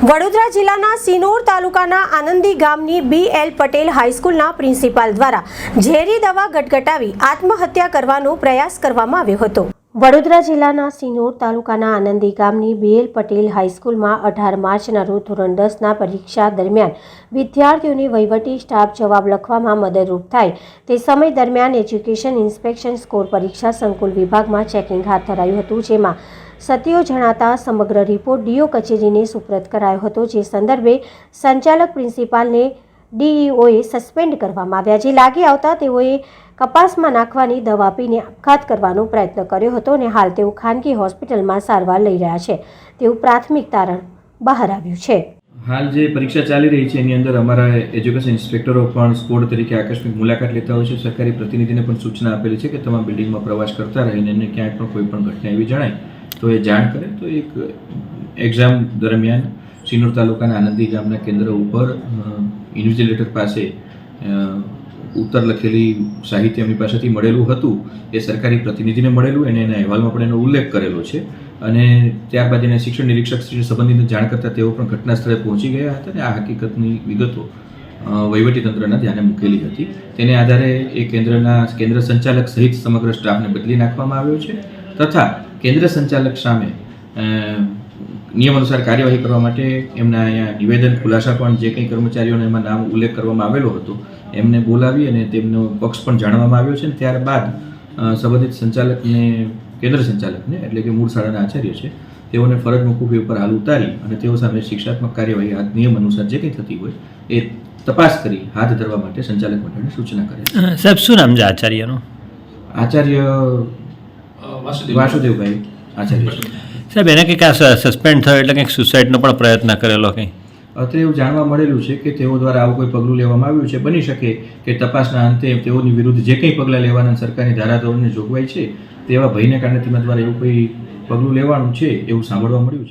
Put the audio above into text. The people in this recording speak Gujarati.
વડોદરા જિલ્લાના સિનોર તાલુકાના આનંદી ગામની બી એલ પટેલ હાઈસ્કૂલના પ્રિન્સિપાલ દ્વારા ઝેરી દવા ગટગટાવી આત્મહત્યા કરવાનો પ્રયાસ કરવામાં આવ્યો હતો. વડોદરા જિલ્લાના સિનોર તાલુકાના આનંદી ગામની બીએલ પટેલ હાઈસ્કૂલમાં અઢાર માર્ચના રોજ ધોરણ દસના પરીક્ષા દરમિયાન વિદ્યાર્થીઓને વહીવટી સ્ટાફ જવાબ લખવામાં મદદરૂપ થાય તે સમય દરમિયાન એજ્યુકેશન ઇન્સ્પેક્શન સ્કોર પરીક્ષા સંકુલ વિભાગમાં ચેકિંગ હાથ ધરાયું હતું, જેમાં સત્યો જણાતા સમગ્ર રિપોર્ટ ડીઓ કચેરીને સુપ્રત કરાયો હતો, જે સંદર્ભે સંચાલક પ્રિન્સિપાલને ડીઈઓએ સસ્પેન્ડ કરવામાં આવ્યા. જે લાગી આવતા તેઓએ કપાસમાં નાખવાની દવા આપીને આપઘાત કરવાનો પ્રયત્ન કર્યો હતો અને હાલ તેઓ ખાનગી હોસ્પિટલમાં સારવાર લઈ રહ્યા છે. તેવું પ્રાથમિક તારણ બહાર આવ્યું છે. હાલ જે પરીક્ષા ચાલી રહી છે, એની અંદર અમારા એજ્યુકેશન ઇન્સ્પેક્ટરો પણ સ્કોડ તરીકે આકસ્મિક મુલાકાત લેતા હોય છે. સરકારી પ્રતિનિધિને પણ સૂચના આપેલી છે કે તમામ બિલ્ડિંગમાં પ્રવાસ કરતા રહીને એમને ક્યાંય પણ કોઈ પણ ઘટના એવી જણાય તો એ જાણ કરે, તો એક એક્ઝામ દરમિયાન સિનોર તાલુકાના આનંદી ગામના કેન્દ્ર ઉપર ઇન્વિજિલેટર પાસે ઉત્તર લખેલી સાહિત્ય એમની પાસેથી મળેલું હતું. એ સરકારી પ્રતિનિધિને મળેલું અને એના અહેવાલમાં પણ એનો ઉલ્લેખ કરેલો છે. અને ત્યારબાદ એને શિક્ષણ નિરીક્ષક શ્રી સંબંધિતને જાણ કરતાં તેઓ પણ ઘટના સ્થળે પહોંચી ગયા હતા અને આ હકીકતની વિગતો વહીવટીતંત્રના ધ્યાને મૂકેલી હતી. તેને આધારે એ કેન્દ્રના, કેન્દ્ર સંચાલક સહિત સમગ્ર સ્ટાફને બદલી નાખવામાં આવ્યો છે. તથા કેન્દ્ર સંચાલક સામે નિયમ અનુસાર કાર્યવાહી કરવા માટે એમના અહીંયા નિવેદન ખુલાસા પણ જે કંઈ કર્મચારીઓને એમાં નામ ઉલ્લેખ કરવામાં આવેલો હતો એમને બોલાવી અને તેમનો પક્ષ પણ જાણવામાં આવ્યો છે ત્યારબાદ સંબંધિત સંચાલકને કેન્દ્ર સંચાલકને એટલે કે મૂળ શાળાના આચાર્ય છે તેઓને ફરજ મોકૂફી ઉપર હાલ ઉતારી અને તેઓ સામે શિક્ષાત્મક કાર્યવાહી આ નિયમ અનુસાર જે કંઈ થતી હોય એ તપાસ કરી હાથ ધરવા માટે સંચાલક મંડળને સૂચના કરે છે. સાહેબ શું નામ છે આચાર્યનું? આચાર્ય વાસુદેવભાઈ આચાર્ય. સાહેબ એને કંઈક આ સસ્પેન્ડ થયો એટલે કંઈક સુસાઇડનો પણ પ્રયત્ન કરેલો કંઈ? અત્રે એવું જાણવા મળેલું છે કે તેઓ દ્વારા આવું કોઈ પગલું લેવામાં આવ્યું છે. બની શકે કે તપાસના અંતે તેઓની વિરુદ્ધ જે કંઈ પગલાં લેવાના સરકારની ધારાધોરણની જોગવાઈ છે તેવા ભયને કારણે તેમના દ્વારા એવું કોઈ પગલું લેવાનું છે એવું સાંભળવા મળ્યું છે.